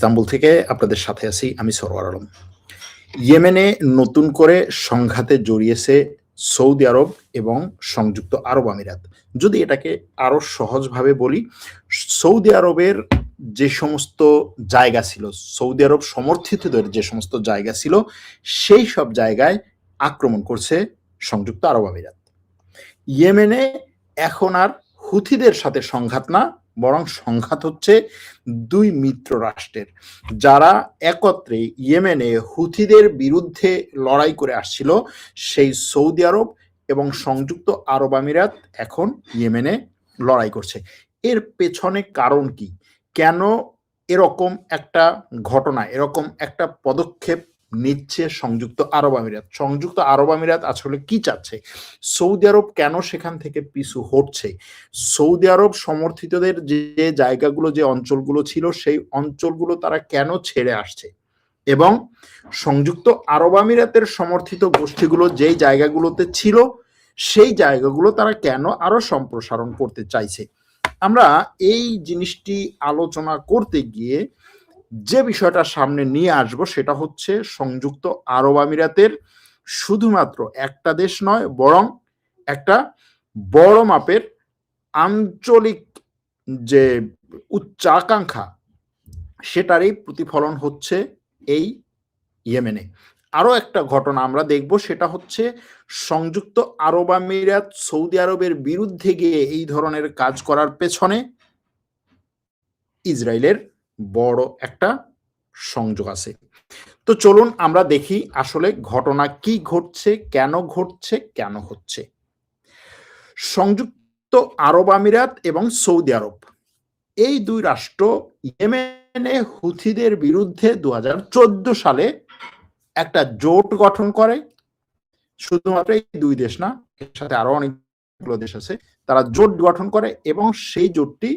Istanbul থেকে আপনাদের সাথে আছি, আমি সরোয়ার আলম। ইয়েমেনে নতুন করে সংঘাতে জড়িয়েছে সৌদি আরব এবং সংযুক্ত আরব আমিরাত। যদি এটাকে আরও সহজভাবে বলি, সৌদি আরবের যে সমস্ত জায়গা ছিল, সৌদি আরব সমর্থিতদের যে সমস্ত জায়গা ছিল, সেই সব জায়গায় আক্রমণ করছে সংযুক্ত আরব আমিরাত। ইয়েমেনে এখন আর হুথিদের সাথে সংঘাত না বরং সংঘাত হচ্ছে দুই মিত্র রাষ্ট্রের, যারা একত্রে ইয়েমেনে হুথিদের বিরুদ্ধে লড়াই করে আসছিল, সেই সৌদি আরব এবং সংযুক্ত আরব আমিরাত এখন ইয়েমেনে লড়াই করছে। এর পেছনে কারণ কি? কেন এরকম একটা ঘটনা, এরকম একটা পদক্ষেপ নিচ্ছে সংযুক্ত আরব আমিরাত। সংযুক্ত আরব আমিরাত আসলে কি চাচ্ছে? সৌদি আরব কেন সেখান থেকে পিছু হটছে? সৌদি আরব সমর্থিতদের যে জায়গাগুলো, যে অঞ্চলগুলো ছিল, সেই অঞ্চলগুলো তারা কেন ছেড়ে আসছে? এবং সংযুক্ত আরব আমিরাতের সমর্থিত গোষ্ঠীগুলো যেই জায়গাগুলোতে ছিল, সেই জায়গাগুলো তারা কেন আরও সম্প্রসারণ করতে চাইছে? আমরা এই জিনিসটি আলোচনা করতে গিয়ে যে বিষয়টা সামনে নিয়ে আসব সেটা হচ্ছে সংযুক্ত আরব আমিরাতের শুধুমাত্র একটা দেশ নয়, বরং একটা বড় মাপের আঞ্চলিক যে উচ্চাকাঙ্ক্ষা, সেটারই প্রতিফলন হচ্ছে এই ইয়েমেনে। আরও একটা ঘটনা আমরা দেখব, সেটা হচ্ছে সংযুক্ত আরব আমিরাত সৌদি আরবের বিরুদ্ধে গিয়ে এই ধরনের কাজ করার পেছনে ইসরায়েলের বড় একটা সংযোগ আছে। তো চলুন আমরা দেখি আসলে ঘটনা কি ঘটছে, কেন ঘটছে, কেন হচ্ছে। সংযুক্ত আরব আমিরাত এবং সৌদি আরব, এই দুই রাষ্ট্র ইয়েমেনে হুথিদের বিরুদ্ধে দু হাজার চোদ্দ সালে একটা জোট গঠন করে। শুধুমাত্র এই দুই দেশ না, এর সাথে আরও অনেকগুলো দেশ আছে। তারা জোট গঠন করে এবং সেই জোটটি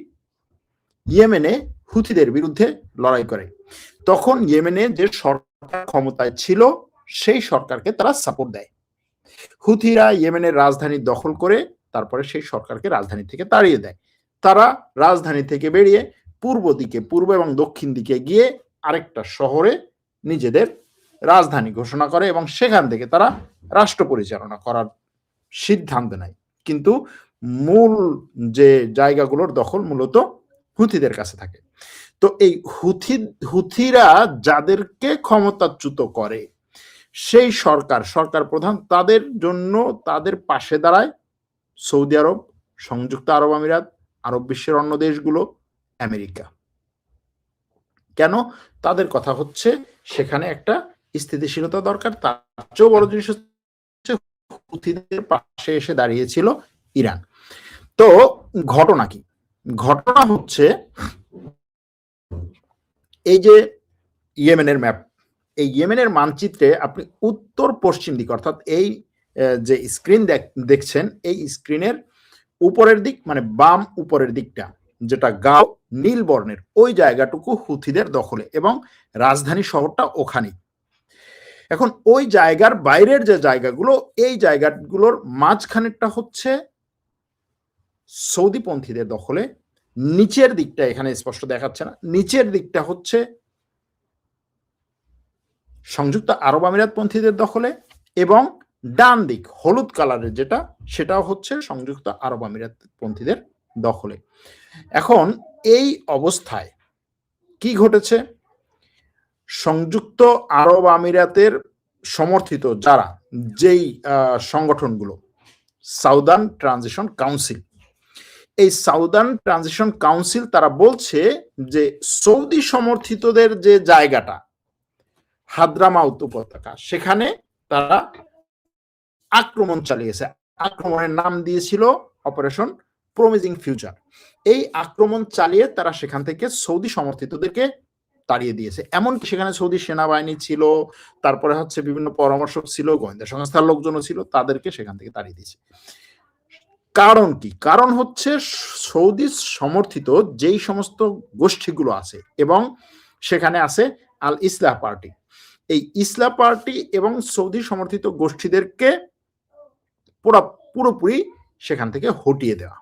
ইয়েমেনে হুথিদের বিরুদ্ধে লড়াই করে। তখন ইয়েমেনে যে সরকার ক্ষমতায় ছিল, সেই সরকারকে তারা সাপোর্ট দেয়। হুথিরা ইয়েমেনের রাজধানী দখল করে, তারপরে সেই সরকারকে রাজধানী থেকে তাড়িয়ে দেয়। তারা রাজধানী থেকে বেরিয়ে পূর্ব দিকে, পূর্ব এবং দক্ষিণ দিকে গিয়ে আরেকটা শহরে নিজেদের রাজধানী ঘোষণা করে এবং সেখান থেকে তারা রাষ্ট্র পরিচালনা করার সিদ্ধান্ত নেয়। কিন্তু মূল যে জায়গাগুলোর দখল মূলত হুথিদের কাছে থাকে। তো এই হুথি, হুথিরা যাদেরকে ক্ষমতাচ্যুত করে, সেই সরকার সরকার প্রধান, তাদের জন্য তাদের পাশে দাঁড়ায় সৌদি আরব, সংযুক্ত আরব আমিরাত, আরব বিশ্বের অন্য দেশগুলো, আমেরিকা। কেন? তাদের কথা হচ্ছে সেখানে একটা স্থিতিশীলতা দরকার। তার চেয়েও বড় জিনিস হচ্ছে হুথিদের পাশে এসে দাঁড়িয়েছিল ইরান। তো ঘটনা কি? ঘটনা হচ্ছে এই যে ইয়েমেনের ম্যাপ। এই ইয়েমেনের মানচিত্রে আপনি উত্তর পশ্চিম দিক, অর্থাৎ এই যে স্ক্রিন দেখছেন, এই স্ক্রিনের উপরের দিক মানে বাম উপরের দিকটা, যেটা গাও নীল বর্ণের, ওই জায়গাটুকু হুথিদের দখলে এবং রাজধানী শহরটা ওখানে। এখন ওই জায়গার বাইরের যে জায়গাগুলো, এই জায়গাগুলোর মাঝখানেরটা হচ্ছে সৌদিপন্থীদের দখলে, নিচের দিকটা এখানে স্পষ্ট দেখাচ্ছে না, নিচের দিকটা হচ্ছে সংযুক্ত আরব আমিরাত পন্থীদের দখলে এবং ডান দিক, হলুদ কালারের যেটা, সেটাও হচ্ছে সংযুক্ত আরব আমিরাত পন্থীদের দখলে। এখন এই অবস্থায় কি ঘটেছে? সংযুক্ত আরব আমিরাতের সমর্থিত যারা, যেই সংগঠনগুলো, সাউদার্ন ট্রানজিশন কাউন্সিল এই সাউদার্ন ট্রানজিশন কাউন্সিল তারা বলছে যে সৌদি সমর্থিতদের যে জায়গাটা, হাদ্রামাউত উপত্যকা, সেখানে তারা আক্রমণ চালিয়েছে। আক্রমণের নাম দিয়েছিল অপারেশন প্রমিজিং ফিউচার। এই আক্রমণ চালিয়ে তারা সেখান থেকে সৌদি সমর্থিতদেরকে তাড়িয়ে দিয়েছে। এমনকি সেখানে সৌদি সেনাবাহিনী ছিল, তারপরে হচ্ছে বিভিন্ন পরামর্শক ছিল, গোয়েন্দা সংস্থার লোকজনও ছিল, তাদেরকে সেখান থেকে তাড়িয়ে দিয়েছে। কারণ কি? কারণ হচ্ছে সৌদি সমর্থিত যেই সমস্ত গোষ্ঠীগুলো আছে এবং সেখানে আছে আল ইসলাহ পার্টি। এই ইসলাম পার্টি এবং সৌদি সমর্থিত গোষ্ঠীদেরকে পুরো, পুরোপুরি সেখান থেকে হটিয়ে দেওয়া।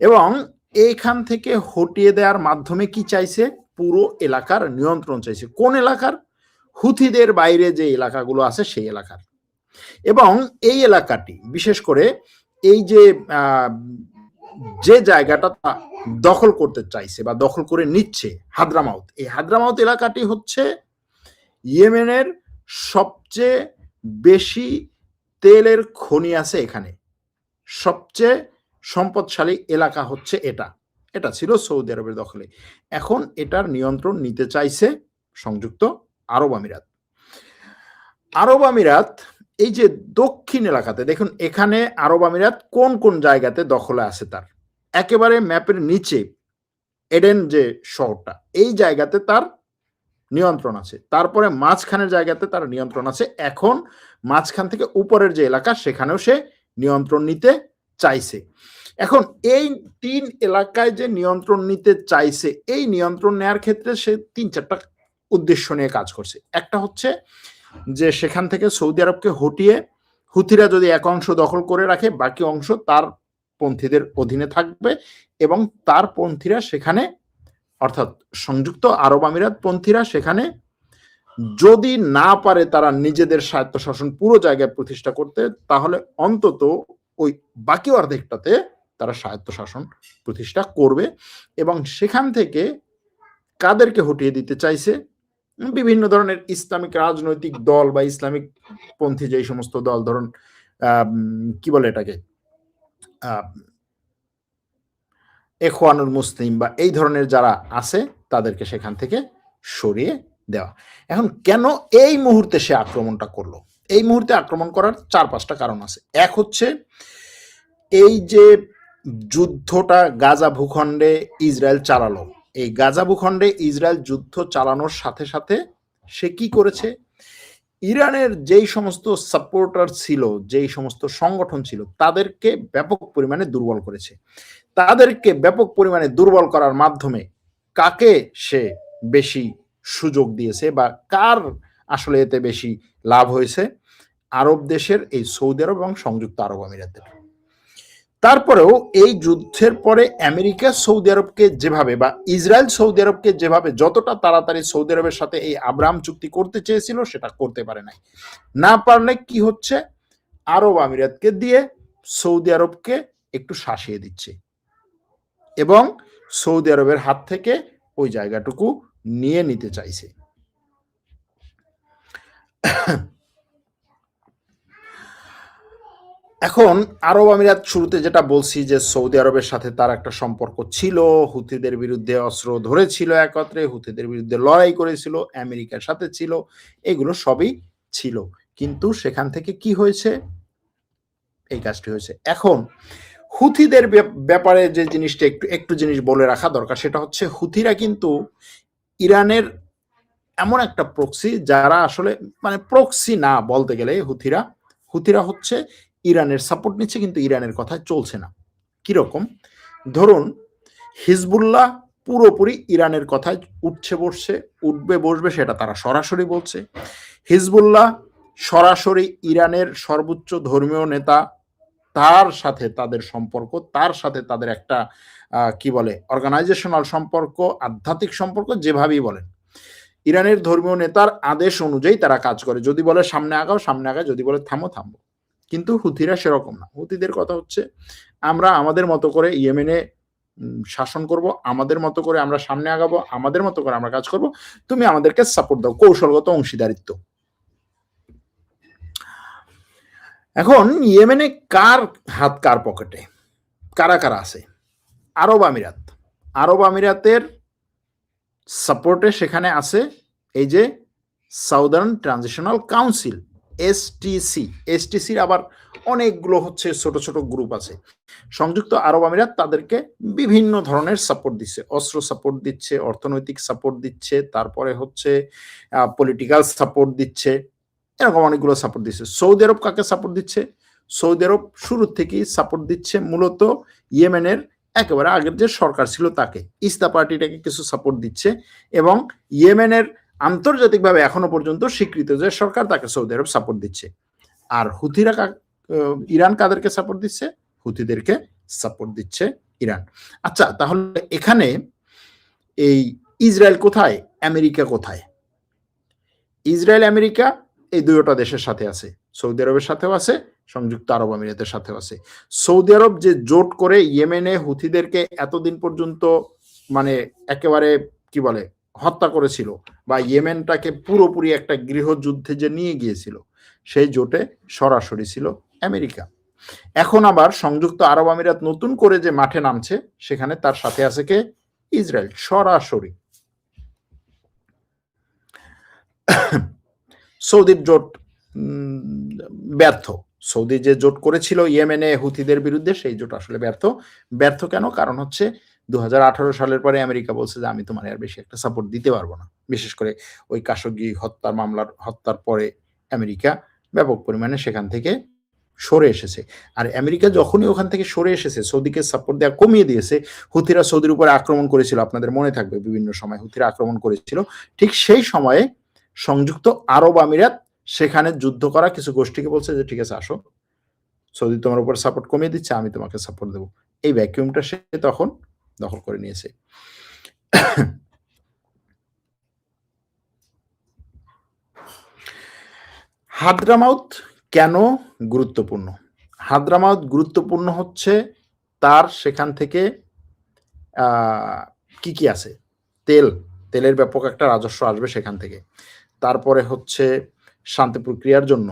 এবং এইখান থেকে হটিয়ে দেওয়ার মাধ্যমে কি চাইছে? পুরো এলাকার নিয়ন্ত্রণ চাইছে। কোন এলাকার? হুথিদের বাইরে যে এলাকাগুলো আছে সেই এলাকার। এবং এই এলাকাটি, বিশেষ করে এই যে যে জায়গাটা দখল করতে চাইছে বা দখল করে নিচ্ছে হাদ্রামাউত এই হাদ্রামাউত এলাকাটি হচ্ছে ইয়েমেনের সবচেয়ে বেশি তেলের খনি আছে এখানে। সবচেয়ে সম্পদশালী এলাকা হচ্ছে এটা। এটা ছিল সৌদি আরবের দখলে। এখন এটার নিয়ন্ত্রণ নিতে চাইছে সংযুক্ত আরব আমিরাত। আরব আমিরাত এই যে দক্ষিণ এলাকাতে, দেখুন এখানে আরব আমিরাত কোন কোন জায়গাতে দখলে আছে তার? একেবারে ম্যাপের নিচে, এডেন যে শহরটা, এই জায়গাতে তার নিয়ন্ত্রণ আছে। তারপরে মাঝখানের জায়গাতে তার নিয়ন্ত্রণ আছে। এখন মাঝখান থেকে উপরের যে এলাকা, সেখানেও সে নিয়ন্ত্রণ নিতে চাইছে। এখন এই তিন এলাকায় যে নিয়ন্ত্রণ নিতে চাইছে, এই নিয়ন্ত্রণ নেওয়ার ক্ষেত্রে সে তিন চারটা উদ্দেশ্য নিয়ে কাজ করছে। একটা হচ্ছে যে সেখান থেকে সৌদি আরবকে হটিয়ে হুথিরা যদি এক অংশ দখল করে রাখে, বাকি অংশ তার পন্থীদের অধীনে থাকবে এবং তার পন্থীরা সেখানে, অর্থাৎ সংযুক্ত আরব আমিরাত পন্থীরা সেখানে যদি না পারে তারা নিজেদের স্বায়ত্তশাসন পুরো জায়গায় প্রতিষ্ঠা করতে, তাহলে অন্তত ওই বাকি অর্ধেকটাতে তারা স্বায়ত্তশাসন প্রতিষ্ঠা করবে এবং সেখান থেকে কাদেরকে হটিয়ে দিতে চাইছে? বিভিন্ন ধরনের ইসলামিক রাজনৈতিক দল বা ইসলামিক পন্থী যে সমস্ত দল, ধরুন কি বলে এটাকে? এখওয়ানুল মুসলিম বা এই ধরনের যারা আছে, তাদেরকে সেখান থেকে সরিয়ে দেওয়া। এখন কেন এই মুহূর্তে সে আক্রমণটা করল? এই মুহূর্তে আক্রমণ করার চার পাঁচটা কারণ আছে। এক হচ্ছে, এই যে যুদ্ধটা গাজা ভূখণ্ডে ইসরায়েল চালালো এই গাজা ভূখণ্ডে ইসরায়েল যুদ্ধ চালানোর সাথে সাথে সে কি করেছে? ইরানের যেই সমস্ত সাপোর্টার ছিল, যেই সমস্ত সংগঠন ছিল, তাদেরকে ব্যাপক পরিমাণে দুর্বল করেছে। তাদেরকে ব্যাপক পরিমাণে দুর্বল করার মাধ্যমে কাকে সে বেশি সুযোগ দিয়েছে বা কার আসলে এতে বেশি লাভ হয়েছে? আরব দেশের এই সৌদি আরব এবং সংযুক্ত আরব আমিরাতের। তারপরেও এই যুদ্ধের পরে আমেরিকা সৌদি আরবকে যেভাবে বা ইসরায়েল সৌদি আরবকে যেভাবে যতটা তাড়াতাড়ি সৌদি আরবের সাথে এই আব্রাহাম চুক্তি করতে চেয়েছিল, সেটা করতে পারে নাই। না পারলে কি হচ্ছে? আরব আমিরাতকে দিয়ে সৌদি আরবকে একটু শাসিয়ে দিচ্ছে এবং সৌদি আরবের হাত থেকে ওই জায়গাটুকু নিয়ে নিতে চাইছে। এখন আরব আমিরাত শুরুতে যেটা বলছি যে সৌদি আরবের সাথে তার একটা সম্পর্ক ছিল, হুথিদের বিরুদ্ধে অস্ত্র ধরেছিল একত্রে, হুথিদের বিরুদ্ধে লড়াই করেছিল, আমেরিকার সাথে ছিল, এগুলো সবই ছিল। কিন্তু সেখান থেকে কি হয়েছে? এই কাজটি হয়েছে। এখন হুথিদের ব্যাপারে যে জিনিসটা একটু একটু জিনিস বলে রাখা দরকার, সেটা হচ্ছে হুথিরা কিন্তু ইরানের এমন একটা প্রক্সি যারা আসলে মানে প্রক্সি না বলতে গেলে হুথিরা হুথিরা হচ্ছে ইরানের সাপোর্ট নিচ্ছে, কিন্তু ইরানের কথা চলছে না। কীরকম? ধরুন, হিজবুল্লাহ পুরোপুরি ইরানের কথায় উঠছে, বসছে, উঠবে, বসবে, সেটা তারা সরাসরি বলছে। হিজবুল্লাহ সরাসরি ইরানের সর্বোচ্চ ধর্মীয় নেতা, তার সাথে তাদের সম্পর্ক, তার সাথে তাদের একটা কি বলে অর্গানাইজেশনাল সম্পর্ক, আধ্যাত্মিক সম্পর্ক, যেভাবেই বলেন। ইরানের ধর্মীয় নেতার আদেশ অনুযায়ী তারা কাজ করে। যদি বলে সামনে আগাও সামনে আগাও যদি বলে থামো থামো। কিন্তু হুথিরা সেরকম না। হুথিদের কথা হচ্ছে, আমরা আমাদের মতো করে ইয়েমেনে শাসন করব, আমাদের মতো করে আমরা সামনে আগাবো, আমাদের মতো করে আমরা কাজ করব, তুমি আমাদেরকে সাপোর্ট দাও, কৌশলগত অংশীদারিত্ব। এখন, ইয়েমেনে কার হাত কার পকেটে কারা কারা আছে? আরব আমিরাত। আরব আমিরাতের সাপোর্টে সেখানে আছে এই যে সাউদার্ন ট্রানজিশনাল কাউন্সিল এসটিসি এসটিসির আবার অনেকগুলো হচ্ছে ছোট ছোট গ্রুপ আছে। সংযুক্ত আরব আমিরাত তাদেরকে বিভিন্ন ধরনের সাপোর্ট দিচ্ছে। অস্ত্র সাপোর্ট দিচ্ছে, অর্থনৈতিক সাপোর্ট দিচ্ছে, তারপরে হচ্ছে পলিটিক্যাল সাপোর্ট দিচ্ছে, এরকম অনেকগুলো সাপোর্ট দিচ্ছে। সৌদি আরব কাকে সাপোর্ট দিচ্ছে? সৌদি আরব শুরু থেকেই সাপোর্ট দিচ্ছে মূলত ইয়েমেনের একেবারে আগের যে সরকার ছিল তাকে। ইস্তা পার্টিটাকে কিছু সাপোর্ট দিচ্ছে এবং ইয়েমেনের আন্তর্জাতিকভাবে এখনও পর্যন্ত স্বীকৃত যে সরকার তাকে সৌদি আরব সাপোর্ট দিচ্ছে। আর হুথিরা ইরান কাদেরকে সাপোর্ট দিচ্ছে? হুথিদেরকে সাপোর্ট দিচ্ছে ইরান। আচ্ছা তাহলে এখানে এই ইসরায়েল কোথায়? আমেরিকা কোথায়? ইসরায়েল, আমেরিকা এই দুইটা দেশের সাথে আছে। সৌদি আরবের সাথেও আছে, সংযুক্ত আরব আমিরাতের সাথেও আছে। সৌদি আরব যে জোট করে ইয়েমেনে হুথিদেরকে এতদিন পর্যন্ত মানে একেবারে কি বলে হত্যা করেছিল বা ইয়েমেনটাকে পুরোপুরি একটা গৃহযুদ্ধে যে নিয়ে গিয়েছিল, সেই জোটে সরাসরি ছিল আমেরিকা। এখন আবার সংযুক্ত আরব আমিরাত নতুন করে যে মাঠে নামছে, সেখানে তার সাথে আছে কে? ইসরায়েল, সরাসরি। সৌদির জোট ব্যর্থ। সৌদি যে জোট করেছিল ইয়েমেনে হুথিদের বিরুদ্ধে, সেই জোট আসলে ব্যর্থ। ব্যর্থ কেন? কারণ হচ্ছে দু হাজার আঠারো সালের পরে আমেরিকা বলছে যে, আমি তোমার আর বেশি একটা সাপোর্ট দিতে পারব না। বিশেষ করে ওই কাশগি হত্যার মামলার, হত্যার পরে আমেরিকা ব্যাপক পরিমাণে সেখান থেকে সরে এসেছে। আর আমেরিকা যখনই ওখান থেকে সরে এসেছে, সৌদিকে সাপোর্ট দেওয়া কমিয়ে দিয়েছে হুথিরা সৌদির উপরে আক্রমণ করেছিল, আপনাদের মনে থাকবে, বিভিন্ন সময় হুথিরা আক্রমণ করেছিল, ঠিক সেই সময়ে সংযুক্ত আরব আমিরাত সেখানে যুদ্ধ করা কিছু গোষ্ঠীকে বলছে যে, ঠিক আছে, আসো। সৌদি তোমার উপর সাপোর্ট কমিয়ে দিচ্ছে, আমি তোমাকে সাপোর্ট দেবো। এই ভ্যাকিউমটা সে তখন দখল করে নিয়েছে। হাদ্রামাউথ কেন গুরুত্বপূর্ণ? হাদ্রামাউথ গুরুত্বপূর্ণ হচ্ছে তার সেখান থেকে কি কি আছে? তেল, তেলের ব্যাপক একটা রাজস্ব আসবে সেখান থেকে। তারপরে হচ্ছে শান্তি প্রক্রিয়ার জন্য।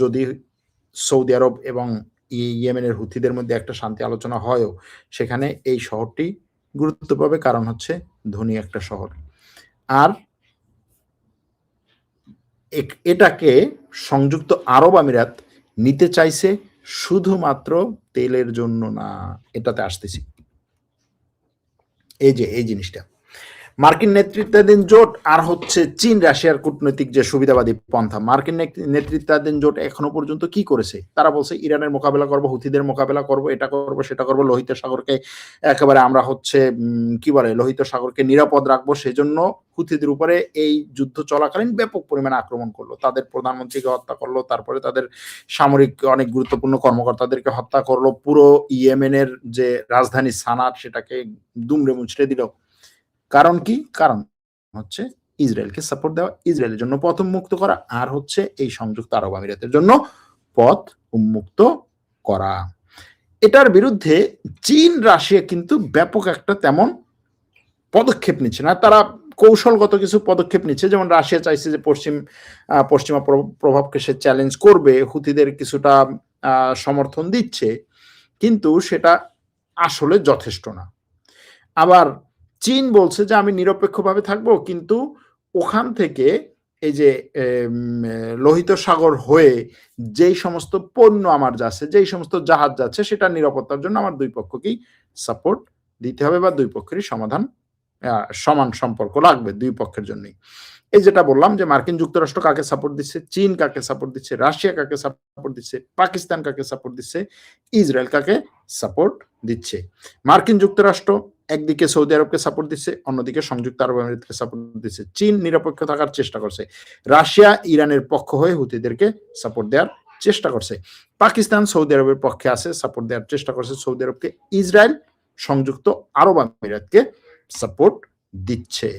যদি সৌদি আরব এবং ইয়েমেনের হুথিদের মধ্যে একটা শান্তি আলোচনা হয়ও, সেখানে এই শহরটি গুরুত্ব পাবে কারণ হচ্ছে ধনী একটা শহর। আর এটাকে সংযুক্ত আরব আমিরাত নিতে চাইছে শুধুমাত্র তেলের জন্য না, এটাতে আসতেছি। এই যে, এই জিনিসটা। মার্কিন নেতৃত্বাধীন জোট আর হচ্ছে চীন, রাশিয়ার কূটনৈতিক যে সুবিধাবাদী পন্থা। মার্কিন নেতৃত্বাধীন জোট এখনও পর্যন্ত কি করেছে? তারা বলছে, ইরানের মোকাবেলা করব, হুথিদের মোকাবেলা করব, এটা করব, সেটা করব, লোহিত সাগরকে একেবারে আমরা হচ্ছে কি বলে, লোহিত সাগরকে নিরাপদ রাখব। সেজন্য হুথিদের উপরে এই যুদ্ধ চলাকালীন ব্যাপক পরিমাণে আক্রমণ করল। তাদের প্রধানমন্ত্রীকে হত্যা করল, তারপরে তাদের সামরিক অনেক গুরুত্বপূর্ণ কর্মকর্তাদেরকে হত্যা করল। পুরো ইয়েমেনের যে রাজধানী সানাত সেটাকে দুমড়ে মুচড়ে দিল। কারণ কি? কারণ হচ্ছে ইসরায়েলকে সাপোর্ট দেওয়া, ইসরায়েলের জন্য পথ উন্মুক্ত করা আর হচ্ছে এই সংযুক্ত আরব আমিরাতের জন্য পথ উন্মুক্ত করা। এটার বিরুদ্ধে চীন, রাশিয়া কিন্তু ব্যাপক একটা তেমন পদক্ষেপ নিচ্ছে না। তারা কৌশলগত কিছু পদক্ষেপ নিচ্ছে। যেমন রাশিয়া চাইছে যে পশ্চিম পশ্চিমা প্রভাবকে সে চ্যালেঞ্জ করবে হুতিদের কিছুটা সমর্থন দিচ্ছে, কিন্তু সেটা আসলে যথেষ্ট না। আবার চীন বলছে যে আমি নিরপেক্ষভাবে থাকব, কিন্তু ওখান থেকে এই যে লোহিত সাগর হয়ে যেই সমস্ত পণ্য আমার যাচ্ছে, যেই সমস্ত জাহাজ যাচ্ছে সেটা নিরাপত্তার জন্য আমার দুই পক্ষকেই সাপোর্ট দিতে হবে বা দুই পক্ষেরই সমাধান সমান সম্পর্ক লাগবে দুই পক্ষের জন্যই। এই যেটা বললাম যে মার্কিন যুক্তরাষ্ট্র কাকে সাপোর্ট দিচ্ছে, চীন কাকে সাপোর্ট দিচ্ছে, রাশিয়া কাকে সাপোর্ট দিচ্ছে, পাকিস্তান কাকে সাপোর্ট দিচ্ছে, ইসরায়েল কাকে সাপোর্ট দিচ্ছে। মার্কিন যুক্তরাষ্ট্র একদিকে সৌদি আরবকে সাপোর্ট দিচ্ছে, অন্যদিকে সংযুক্ত আরব আমিরাতকে সাপোর্ট দিচ্ছে। চীন নিরপেক্ষ থাকার চেষ্টা করছে। রাশিয়া ইরানের পক্ষ হয়ে হুতিদেরকে সাপোর্ট দেওয়ার চেষ্টা করছে। পাকিস্তান সৌদি আরবের পক্ষে আছে সাপোর্ট দেওয়ার চেষ্টা করছে। সৌদি আরবকে ইসরায়েল সংযুক্ত আরব আমিরাতকে সাপোর্ট দিচ্ছে।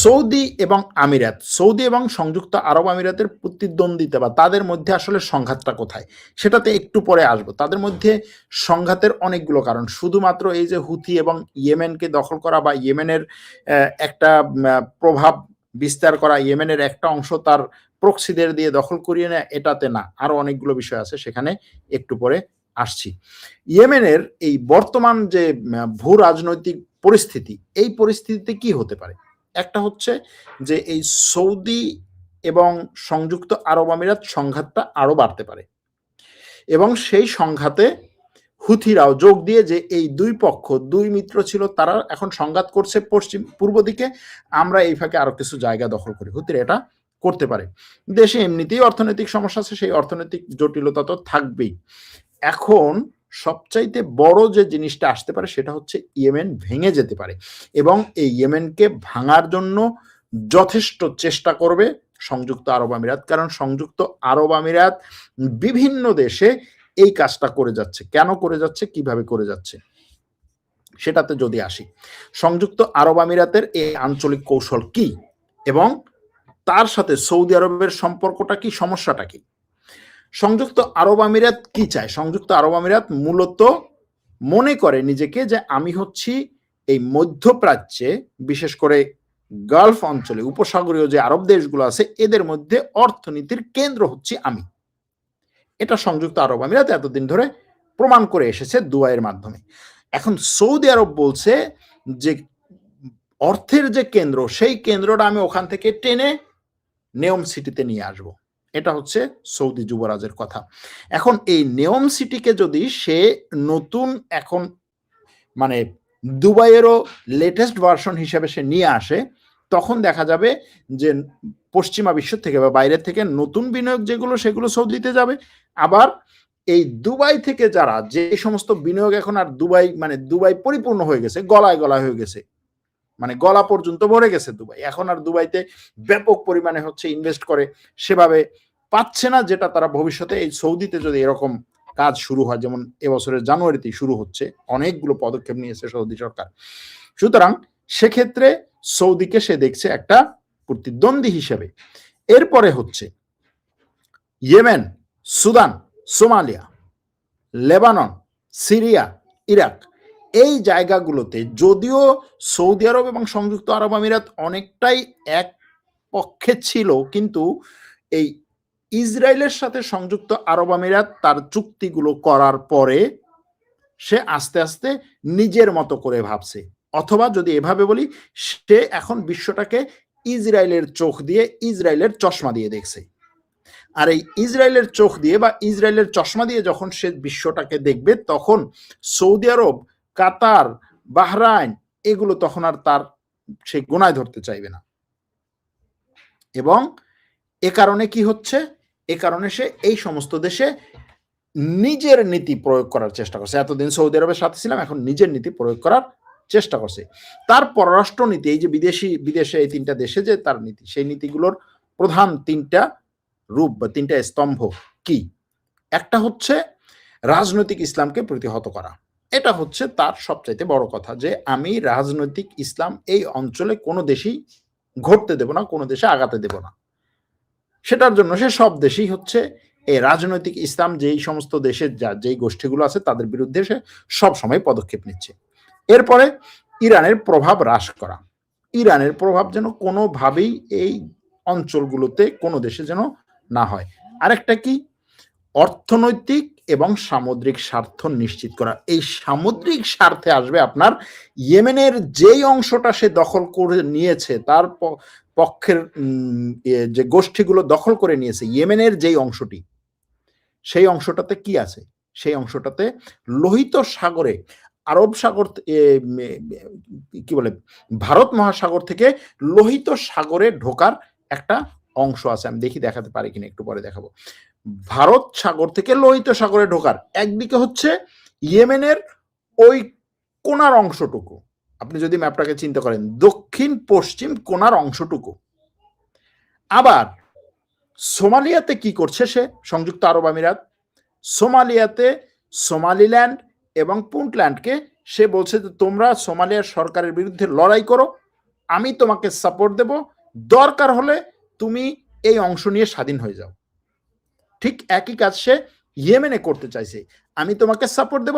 সৌদি এবং আমিরাত, সৌদি এবং সংযুক্ত আরব আমিরাতের প্রতিদ্বন্দ্বিতা বা তাদের মধ্যে আসলে সংঘাতটা কোথায়? সেটাতে একটু পরে আসব। তাদের মধ্যে সংঘাতের অনেকগুলো কারণ। শুধুমাত্র এই যে হুথি এবং ইয়েমেনকে দখল করা বা ইয়েমেনের একটা প্রভাব বিস্তার করা, ইয়েমেনের একটা অংশ তার প্রক্সিদের দিয়ে দখল করিয়ে নেয়, এটাতে না। আরও অনেকগুলো বিষয় আছে, সেখানে একটু পরে আসছি। ইয়েমেনের এই বর্তমান যে ভূ রাজনৈতিক পরিস্থিতি, এই পরিস্থিতিতে কি হতে পারে? একটা হচ্ছে যে এই সৌদি এবং সংযুক্ত আরব আমিরাত সংঘাতটা আরও বাড়তে পারে। এবং সেই সংঘাতে হুথিরাও যোগ দিয়ে যে এই দুই পক্ষ, দুই মিত্র ছিল, তারা এখন সংঘাত করছে পশ্চিম, পূর্ব দিকে। আমরা এই ফাঁকে আরও কিছু জায়গা দখল করি। হুথিরা এটা করতে পারে। দেশে এমনিতেই অর্থনৈতিক সমস্যা আছে, সেই অর্থনৈতিক জটিলতা তো থাকবেই। এখন সবচাইতে বড় যে জিনিসটা আসতে পারে সেটা হচ্ছে ইয়েমেন ভেঙে যেতে পারে এবং এই ইয়েমেনকে ভাঙার জন্য যথেষ্ট চেষ্টা করবে সংযুক্ত আরব আমিরাত। কারণ সংযুক্ত আরব আমিরাত বিভিন্ন দেশে এই কাজটা করে যাচ্ছে। কেন করে যাচ্ছে? কীভাবে করে যাচ্ছে? সেটাতে যদি আসি, সংযুক্ত আরব আমিরাতের এই আঞ্চলিক কৌশল কি এবং তার সাথে সৌদি আরবের সম্পর্কটা কি, সমস্যাটা কি? সংযুক্ত আরব আমিরাত কি চায়? সংযুক্ত আরব আমিরাত মূলত মনে করে নিজেকে যে আমি হচ্ছি এই মধ্যপ্রাচ্যে, বিশেষ করে গালফ অঞ্চলে, উপসাগরীয় যে আরব দেশগুলো আছে, এদের মধ্যে অর্থনীতির কেন্দ্র হচ্ছে আমি। এটা সংযুক্ত আরব আমিরাত এতদিন ধরে প্রমাণ করে এসেছে দুবাইয়ের মাধ্যমে। এখন সৌদি আরব বলছে যে অর্থের যে কেন্দ্র, সেই কেন্দ্রটা আমি ওখান থেকে টেনে নেওম সিটিতে নিয়ে আসব। এটা হচ্ছে সৌদি যুবরাজের কথা। এখন এই নেওম সিটিকে যদি সে নতুন এখন মানে দুবাইয়েরও লেটেস্ট ভার্সন হিসেবে সে নিয়ে আসে, তখন দেখা যাবে যে পশ্চিমা বিশ্ব থেকে বা বাইরের থেকে নতুন বিনিয়োগ যেগুলো সেগুলো সৌদিতে যাবে। আবার এই দুবাই থেকে যারা, যে সমস্ত বিনিয়োগ এখন আর দুবাই মানে দুবাই পরিপূর্ণ হয়ে গেছে, গলায় গলায় হয়ে গেছে মানে গলা পর্যন্ত ভরে গেছে দুবাই। এখন আর দুবাইতে ব্যাপক পরিমাণে হচ্ছে ইনভেস্ট করে, সেভাবে পাচ্ছে না যেটা তারা ভবিষ্যতে এই সৌদিতে যদি এরকম কাজ শুরু হয়, যেমন এবছরের জানুয়ারিতেই শুরু হচ্ছে, অনেকগুলো পদক্ষেপ নিয়েছে সৌদি সরকার। সুতরাং সেক্ষেত্রে সৌদিকে সে দেখছে একটা প্রতিদ্বন্দ্বী হিসেবে। এরপরে হচ্ছে Yemen, Sudan, Somalia, Lebanon, Syria, Iraq, এই জায়গাগুলোতে যদিও সৌদি আরব এবং সংযুক্ত আরব আমিরাত অনেকটাই এক পক্ষে ছিল, কিন্তু এই ইসরায়েলের সাথে সংযুক্ত আরব আমিরাত তার চুক্তিগুলো করার পরে সে আস্তে আস্তে নিজের মতো করে ভাবছে। অথবা যদি এভাবে বলি, সে এখন বিশ্বটাকে ইসরায়েলের চোখ দিয়ে ইসরায়েলের চশমা দিয়ে দেখছে। আর এই ইসরায়েলের চোখ দিয়ে বা ইসরায়েলের চশমা দিয়ে যখন সে বিশ্বটাকে দেখবে, তখন সৌদি আরব, কাতার, বাহরাইন, এগুলো তখন আর তার সে গোনায় ধরতে চাইবে না। এবং এ কারণে কি হচ্ছে? এ কারণে সে এই সমস্ত দেশে নিজের নীতি প্রয়োগ করার চেষ্টা করছে। এতদিন সৌদি আরবের সাথে ছিলাম, এখন নিজের নীতি প্রয়োগ করার চেষ্টা করছে। তার পররাষ্ট্র নীতি এই যে বিদেশি, বিদেশে এই তিনটা দেশে যে তার নীতি, সেই নীতিগুলোর প্রধান তিনটা রূপ বা তিনটা স্তম্ভ কি? একটা হচ্ছে রাজনৈতিক ইসলামকে প্রতিহত করা। এটা হচ্ছে তার সবচাইতে বড় কথা যে আমি রাজনৈতিক ইসলাম এই অঞ্চলে কোনো দেশেই ঘটতে দেব না, কোনো দেশে আগাতে দেব না। সেটার জন্য সে সব দেশেই হচ্ছে এই রাজনৈতিক ইসলাম যেই সমস্ত দেশের যা, যেই গোষ্ঠীগুলো আছে তাদের বিরুদ্ধে সে সব সময় পদক্ষেপ নিচ্ছে। এরপরে ইরানের প্রভাব হ্রাস করা। ইরানের প্রভাব যেন কোনোভাবেই এই অঞ্চলগুলোতে কোনো দেশে যেন না হয়। আরেকটা কি? অর্থনৈতিক এবং সামুদ্রিক স্বার্থ নিশ্চিত করা। এই সামুদ্রিক স্বার্থে আসবে আপনার ইয়েমেনের যেই অংশটা সে দখল করে নিয়েছে তার পক্ষের যে গোষ্ঠীগুলো দখল করে নিয়েছে ইয়েমেনের যেই অংশটি, সেই অংশটাতে কি আছে? সেই অংশটাতে লোহিত সাগরে, আরব সাগর কি বলে, ভারত মহাসাগর থেকে লোহিত সাগরে ঢোকার একটা অংশ আছে। আমি দেখি দেখাতে পারি কিনা, একটু পরে দেখাবো। ভারত সাগর থেকে লোহিত সাগরে ঢোকার একদিকে হচ্ছে ইয়েমেনের ওই কোনার অংশটুকু। আপনি যদি ম্যাপটাকে চিন্তা করেন দক্ষিণ পশ্চিম কোনার অংশটুকু। আবার সোমালিয়াতে কি করছে সে? সংযুক্ত আরব আমিরাত। সোমালিয়াতে সোমালিল্যান্ড এবং পুন্টল্যান্ডকে সে বলছে যে, তোমরা সোমালিয়ার সরকারের বিরুদ্ধে লড়াই করো। আমি তোমাকে সাপোর্ট দেব। দরকার হলে তুমি এই অংশ নিয়ে স্বাধীন হয়ে যাও। ঠিক একই কাজ সে ইয়েমেনে করতে চাইছে। আমি তোমাকে সাপোর্ট দেব।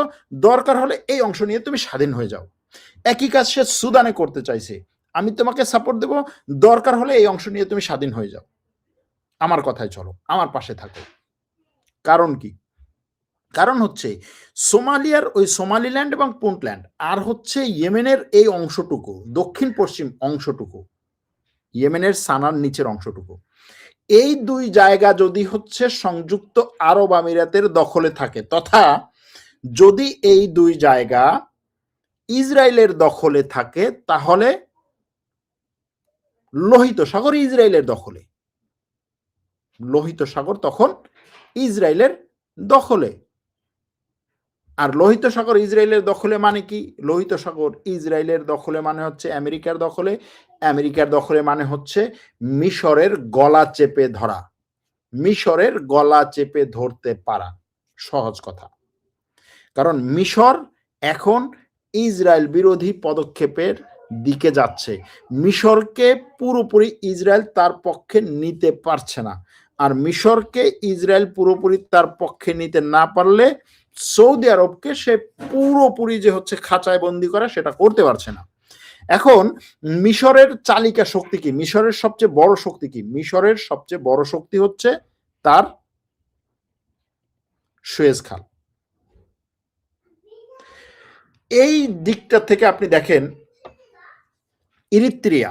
দরকার হলে এই অংশ নিয়ে তুমি স্বাধীন হয়ে যাও। একই কাজ সে সুদানে করতে চাইছে। আমি তোমাকে সাপোর্ট দেব। দরকার হলে এই অংশ নিয়ে তুমি স্বাধীন হয়ে যাও। আমার কথায় চলো, আমার পাশে থাকো। কারণ কি? কারণ হচ্ছে সোমালিয়ার ওই সোমালিল্যান্ড এবং পুন্টল্যান্ড আর হচ্ছে ইয়েমেনের এই অংশটুকু, দক্ষিণ পশ্চিম অংশটুকু, ইয়েমেনের সানার নিচের অংশটুকু, এই দুই জায়গা যদি হচ্ছে সংযুক্ত আরব আমিরাতের দখলে থাকে, তথা যদি এই দুই জায়গা ইসরায়েলের দখলে থাকে, তাহলে লোহিত সাগর ইসরায়েলের দখলে। লোহিত সাগর তখন ইসরায়েলের দখলে। আর লোহিত সাগর ইসরায়েলের দখলে মানে কি? লোহিত সাগর ইসরায়েলের দখলে মানে হচ্ছে আমেরিকার দখলে। আমেরিকার দখলে মানে হচ্ছে মিশরের গলা চেপে ধরা। মিশরের গলা চেপে ধরতে পারা। সহজ কথা। কারণ মিশর এখন ইসরায়েল বিরোধী পদক্ষেপের দিকে যাচ্ছে। মিশরকে পুরোপুরি ইসরায়েল তার পক্ষে নিতে পারছে না। আর মিশরকে ইসরায়েল পুরোপুরি তার পক্ষে নিতে না পারলে সৌদি আরবকে সে পুরোপুরি যে হচ্ছে খাঁচায় বন্দি করা সেটা করতে পারছে না। এখন মিশরের চালিকা শক্তি কি? মিশরের সবচেয়ে বড় শক্তি কি? মিশরের সবচেয়ে বড় শক্তি হচ্ছে তার সুয়েজ খাল এই দিকটা থেকে আপনি দেখেন ইরিত্রিয়া,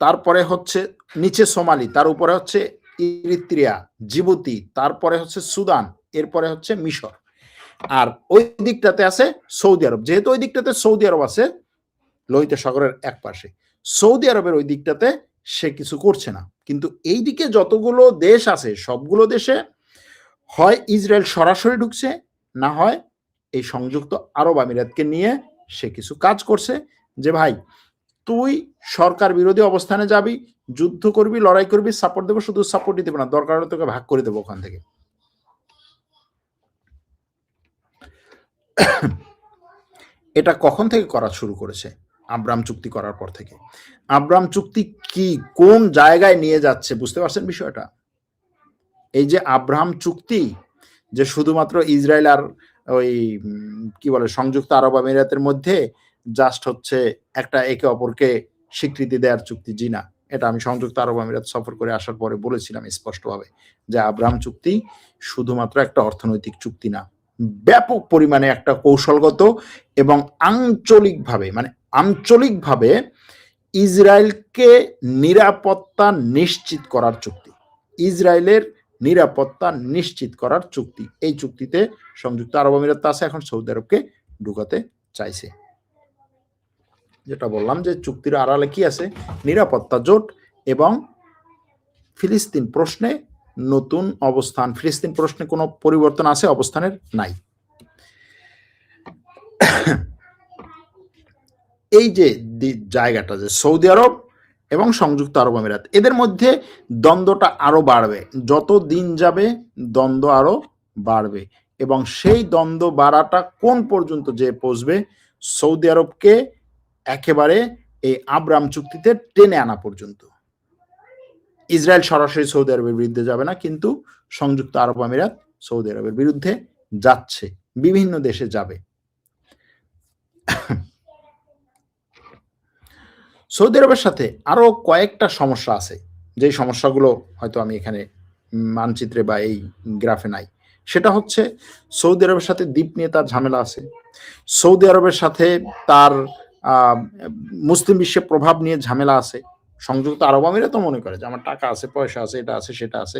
তারপরে হচ্ছে নিচে সোমালি, তার উপরে হচ্ছে ইরিত্রিয়া, জিবুতি, তারপরে হচ্ছে সুদান, এরপরে হচ্ছে মিশর। আর ওই দিকটাতে আছে সৌদি আরব। যেহেতু ওই দিকটাতে সৌদি আরব আছে, লোহিত সাগরের এক পাশে। সৌদি আরবের ওই দিকটাতে সে কিছু করছে না। কিন্তু এই দিকে যতগুলো দেশ আছে, সবগুলো দেশে হয় ইসরায়েল সরাসরি ঢুকছে, না হয় এই সংযুক্ত আরব আমিরাতকে নিয়ে সে কিছু কাজ করছে। যে ভাই তুই সরকার বিরোধী অবস্থানে যাবি, যুদ্ধ করবি, লড়াই করবি সাপোর্ট দেবো, শুধু সাপোর্টই দেবো না, দরকার হলে তোকে ভাগ করে দেবো ওখান থেকে। এটা কখন থেকে করা শুরু করেছে? আব্রাম চুক্তি করার পর থেকে। আব্রাম চুক্তি কি, কোন জায়গায় নিয়ে যাচ্ছে, বুঝতে পারছেন বিষয়টা? এই যে আব্রাহাম চুক্তি, যে শুধুমাত্র ইসরায়েল আর ওই কি বলে, সংযুক্ত আরব আমিরাতের মধ্যে জাস্ট হচ্ছে একটা একে অপরকে স্বীকৃতি দেওয়ার চুক্তি, জি না। এটা আমি সংযুক্ত আরব আমিরাত সফর করে আসার পরে বলেছিলাম স্পষ্টভাবে যে আব্রাহাম চুক্তি শুধুমাত্র একটা অর্থনৈতিক চুক্তি না, ব্যাপক পরিমাণে একটা কৌশলগত এবং আঞ্চলিকভাবে মানে আঞ্চলিকভাবে ইসরায়েলকে নিরাপত্তা নিশ্চিত করার চুক্তি, ইসরায়েলের নিরাপত্তা নিশ্চিত করার চুক্তি। এই চুক্তিতে সংযুক্ত আরব আমিরাত আছে, এখন সৌদি আরবকে ঢুকাতে চাইছে। যেটা বললাম যে চুক্তির আড়ালে কি আছে? নিরাপত্তা জোট এবং ফিলিস্তিন প্রশ্নে নতুন অবস্থান। ফিলিস্তিন প্রশ্নে কোনো পরিবর্তন আছে? অবস্থানের নাই। এই যে জায়গাটা যে সৌদি আরব এবং সংযুক্ত আরব আমিরাত, এদের মধ্যে দ্বন্দ্বটা আরও বাড়বে। যত দিন যাবে, দ্বন্দ্ব আরও বাড়বে এবং সেই দ্বন্দ্ব বাড়াটা কোন পর্যন্ত যে পৌঁছবে, সৌদি আরবকে একেবারে এই আব্রাম চুক্তিতে টেনে আনা পর্যন্ত। ইসরায়েল সরাসরি সৌদি আরবের বিরুদ্ধে যাবে না, কিন্তু সংযুক্ত আরব আমিরাত সৌদি আরবের বিরুদ্ধে যাচ্ছে, বিভিন্ন দেশে যাবে। সৌদি আরবের সাথে আরও কয়েকটা সমস্যা আছে যে সমস্যাগুলো হয়তো আমি এখানে মানচিত্রে বা এই গ্রাফে নাই। সেটা হচ্ছে সৌদি আরবের সাথে দ্বীপ নিয়ে তার ঝামেলা আছে। সৌদি আরবের সাথে তার মুসলিম বিশ্বে প্রভাব নিয়ে ঝামেলা আছে। সংযুক্ত আরব আমিরা তো মনে করে যে আমার টাকা আছে, পয়সা আছে, এটা আছে, সেটা আছে।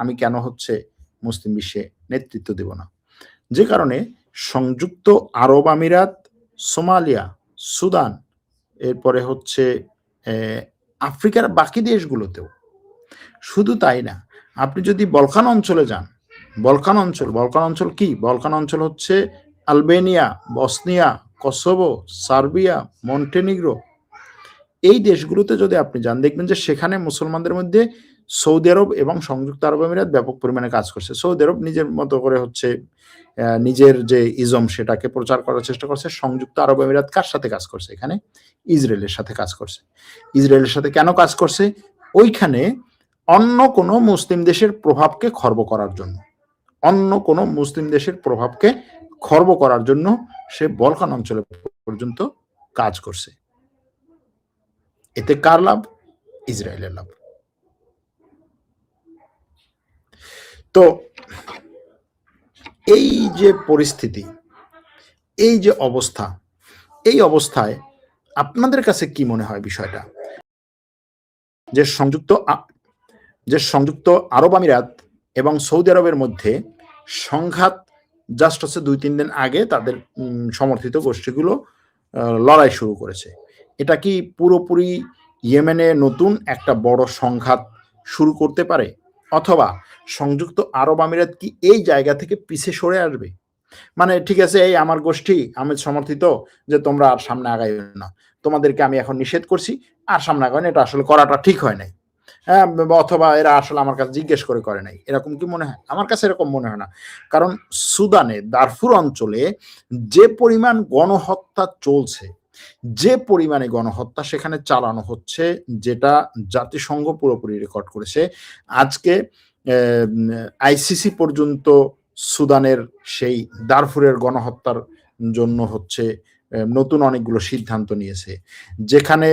আমি কেন হচ্ছে মুসলিম বিশ্বে নেতৃত্ব দেব না? যে কারণে সংযুক্ত আরব আমিরাত, সোমালিয়া, সুদান, এরপরে হচ্ছে আফ্রিকার বাকি দেশগুলোতেও। শুধু তাই না, আপনি যদি বলকান অঞ্চলে যান, বলকান অঞ্চল বলকান অঞ্চল কি? বলকান অঞ্চল হচ্ছে Albania, Bosnia Kosovo, Serbia, Montenegro এই দেশগুলোতে যদি আপনি যান, দেখবেন যে সেখানে মুসলমানদের মধ্যে সৌদি আরব এবং সংযুক্ত আরব আমিরাত ব্যাপক পরিমাণে কাজ করছে। সৌদি আরব নিজের মতো করে হচ্ছে নিজের যে ইজম সেটাকে প্রচার করার চেষ্টা করছে। সংযুক্ত আরব আমিরাত কার সাথে কাজ করছে? এখানে ইসরায়েলের সাথে কাজ করছে। ইসরায়েলের সাথে কেন কাজ করছে? ওইখানে অন্য কোনো মুসলিম দেশের প্রভাবকে খর্ব করার জন্য। অন্য কোনো মুসলিম দেশের প্রভাবকে খর্ব করার জন্য সে বলকান অঞ্চলে পর্যন্ত কাজ করছে। এতে কার লাভ? ইসরায়েলের লাভ। তো এই যে পরিস্থিতি, এই যে অবস্থা, এই অবস্থায় আপনাদের কাছে কি মনে হয় বিষয়টা? যে সংযুক্ত যে সংযুক্ত আরব আমিরাত এবং সৌদি আরবের মধ্যে সংঘাত জাস্ট হচ্ছে দুই, তিন দিন আগে তাদের সমর্থিত গোষ্ঠীগুলো লড়াই শুরু করেছে। এটা কি পুরোপুরি ইয়েমেনে নতুন একটা বড় সংঘাত শুরু করতে পারে? অথবা সংযুক্ত আরব আমিরাত কি এই জায়গা থেকে পিছে সরে আসবে? মানে ঠিক আছে, এই আমার গোষ্ঠী, আমি সমর্থিত যে তোমরা আর সামনে আগাই না। তোমাদেরকে আমি এখন নিষেধ করছি, আর সামনে আগাই এটা আসলে করাটা ঠিক হয় নাই। অথবা এরা আসলে আমার কাছে জিজ্ঞেস করে করে নাই। এরকম কি মনে হয়? আমার কাছে এরকম মনে হয় না। কারণ সুদানে, দারফুর অঞ্চলে যে পরিমাণ গণহত্যা চলছে, যে পরিমাণে গণহত্যা সেখানে চালানো হচ্ছে, যেটা জাতিসংঘ পুরোপুরি রেকর্ড করেছে, আজকে আইসিসি পর্যন্ত সুদানের সেই দারফুরের গণহত্যার জন্য হচ্ছে নতুন অনেকগুলো সিদ্ধান্ত নিয়েছে। যেখানে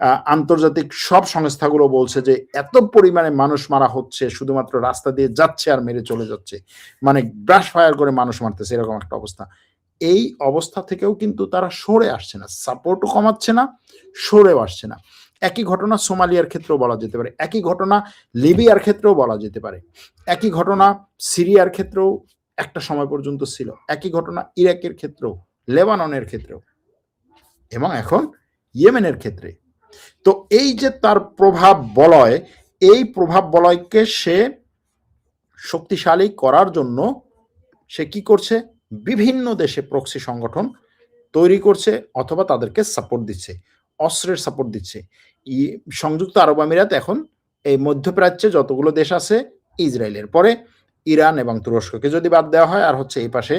আন্তর্জাতিক সব সংস্থাগুলো বলছে যে এত পরিমাণে মানুষ মারা হচ্ছে, শুধুমাত্র রাস্তা দিয়ে যাচ্ছে আর মেরে চলে যাচ্ছে। মানে ব্রাশ ফায়ার করে মানুষ মারতেছে, এরকম একটা অবস্থা। এই অবস্থা থেকেও কিন্তু তারা সরে আসছে না। সাপোর্টও কমাচ্ছে না, সরেও আসছে না। একই ঘটনা সোমালিয়ার ক্ষেত্রেও বলা যেতে পারে। একই ঘটনা লিবিয়ার ক্ষেত্রেও বলা যেতে পারে। একই ঘটনা সিরিয়ার ক্ষেত্রেও একটা সময় পর্যন্ত ছিল। একই ঘটনা ইরাকের ক্ষেত্রেও, লেবাননের ক্ষেত্রেও এবং এখন ইয়েমেনের ক্ষেত্রে। তো এই যে তার প্রভাব বলয়, এই প্রভাব বলয়কে সে শক্তিশালী করার জন্য সে কি করছে? বিভিন্ন দেশে প্রক্সি সংগঠন তৈরি করছে অথবা তাদেরকে সাপোর্ট দিচ্ছে, অস্ত্রের সাপোর্ট দিচ্ছে। সংযুক্ত আরব আমিরাত এখন এই মধ্যপ্রাচ্যে যতগুলো দেশ আছে, ইসরায়েলের। পরে ইরান এবং তুরস্ককে যদি বাদ দেওয়া হয়, আর হচ্ছে এই পাশে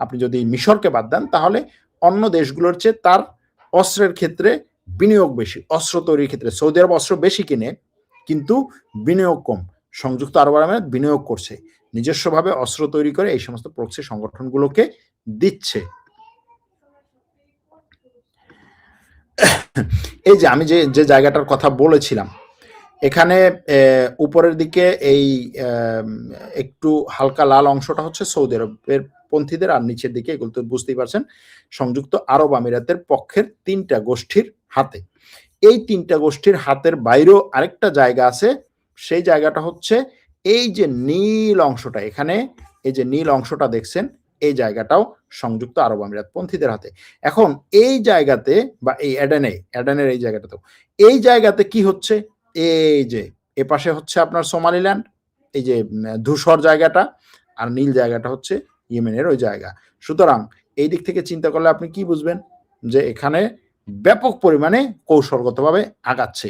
আপনি যদি মিশরকে বাদ দেন, তাহলে অন্য দেশগুলোর চেয়ে তার অস্ত্রের ক্ষেত্রে বিনিয়োগ বেশি, অস্ত্র তৈরির ক্ষেত্রে। সৌদি আরব অস্ত্র বেশি কিনে, কিন্তু বিনিয়োগ কম। সংযুক্ত আরব আমিরাত বিনিয়োগ করছে। নিজস্বভাবে অস্ত্র তৈরি করে এই সমস্ত প্রক্সি সংগঠনগুলোকে দিচ্ছে। এই যে আমি যে যে জায়গাটার কথা বলেছিলাম, এখানে উপরের দিকে এই একটু হালকা লাল অংশটা হচ্ছে সৌদি আরবের পন্থীদের, আর নিচের দিকে এগুলো তো বুঝতেই পারছেন, সংযুক্ত আরব আমিরাতের পক্ষের তিনটা গোষ্ঠীর হাতে। এই তিনটা গোষ্ঠীর হাতের বাইরেও আরেকটা জায়গা আছে। সেই জায়গাটা হচ্ছে এই যে নীল অংশটা, এখানে এই যে নীল অংশটা দেখছেন, এই জায়গাটাও সংযুক্ত আরব আমিরাত পন্থীদের হাতে। এখন এই জায়গাতে বা এই অ্যাডেনে, অ্যাডেনের এই জায়গাটাতেও, এই জায়গাতে কি হচ্ছে? এই যে, এ পাশে হচ্ছে আপনার সোমালিল্যান্ড, এই যে ধূসর জায়গাটা, আর নীল জায়গাটা হচ্ছে ইয়েমেনের ওই জায়গা। সুতরাং এই দিক থেকে চিন্তা করলে আপনি কি বুঝবেন? যে এখানে ব্যাপক পরিমাণে কৌশলগতভাবে আগাচ্ছে।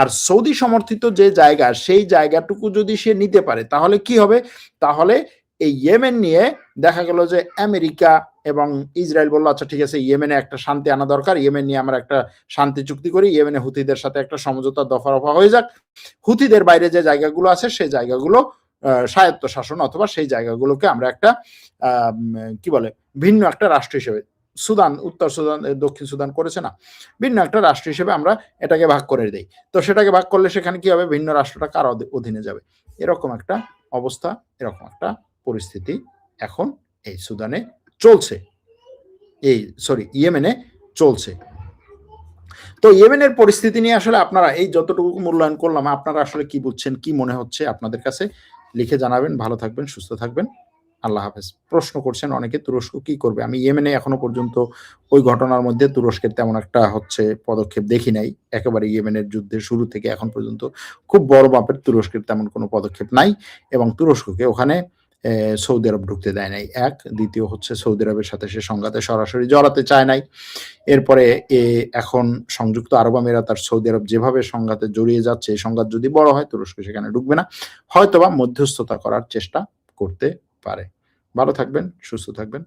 আর সৌদি সমর্থিত যে জায়গা, সেই জায়গাটুকু যদি সে নিতে পারে, তাহলে কি হবে? তাহলে এই ইয়েমেন নিয়ে দেখা গেল যে আমেরিকা এবং ইসরায়েল বলল আচ্ছা ঠিক আছে, ইয়েমেনে একটা শান্তি আনা দরকার। ইয়েমেন নিয়ে আমরা একটা শান্তি চুক্তি করি। ইয়েমেনে হুতিদের সাথে একটা সমঝোতা দফা রফা হয়ে যাক। হুতিদের বাইরে যে জায়গাগুলো আছে, সেই জায়গাগুলো স্বায়ত্ত শাসন অথবা সেই জায়গাগুলোকে আমরা একটা কি বলে, ভিন্ন একটা রাষ্ট্র হিসেবে সুদান, উত্তর সুদান দক্ষিণ সুদান করেছে না। ভিন্ন একটা রাষ্ট্র হিসেবে আমরা এটাকে ভাগ করে দেই। তো সেটাকে ভাগ করলে সেখানে কি হবে? ভিন্ন রাষ্ট্রটা কার অধীনে যাবে। এরকম একটা অবস্থা, এরকম একটা পরিস্থিতি এখন এই সুদানে চলছে। এই, সরি, ইয়েমেনে চলছে। তো ইয়েমেনের পরিস্থিতি নিয়ে আসলে আপনারা এই যতটুকু মূল্যায়ন করলাম, আপনারা আসলে কি বুঝছেন, কি মনে হচ্ছে, আপনাদের কাছে লিখে জানাবেন। ভালো থাকবেন, সুস্থ থাকবেন। আল্লাহ হাফেজ। প্রশ্ন করছেন অনেকে, তুরস্ক কি করবে? আমি ইয়েমেনে এখনও পর্যন্ত ওই ঘটনার মধ্যে তুরস্কের তেমন একটা হচ্ছে পদক্ষেপ দেখি নাই। একেবারে ইয়েমেনের যুদ্ধের শুরু থেকে এখন পর্যন্ত খুব বড় মাপের তুরস্কের তেমন কোনো পদক্ষেপ নাই এবং তুরস্ককে ওখানে সৌদি আরব ঢুকতে দেয় নাই। এক, দ্বিতীয় হচ্ছে সৌদি আরবের সাথে সে সংঘাতে সরাসরি জড়াতে চায় নাই। এরপরে এ, এখন সংযুক্ত আরব আমিরাত আর সৌদি আরব যেভাবে সংঘাতে জড়িয়ে যাচ্ছে, এই সংঘাত যদি বড় হয়, তুরস্ক সেখানে ঢুকবে না। হয়তোবা মধ্যস্থতা করার চেষ্টা করতে পারে। ভালো থাকবেন সুস্থ থাকবেন।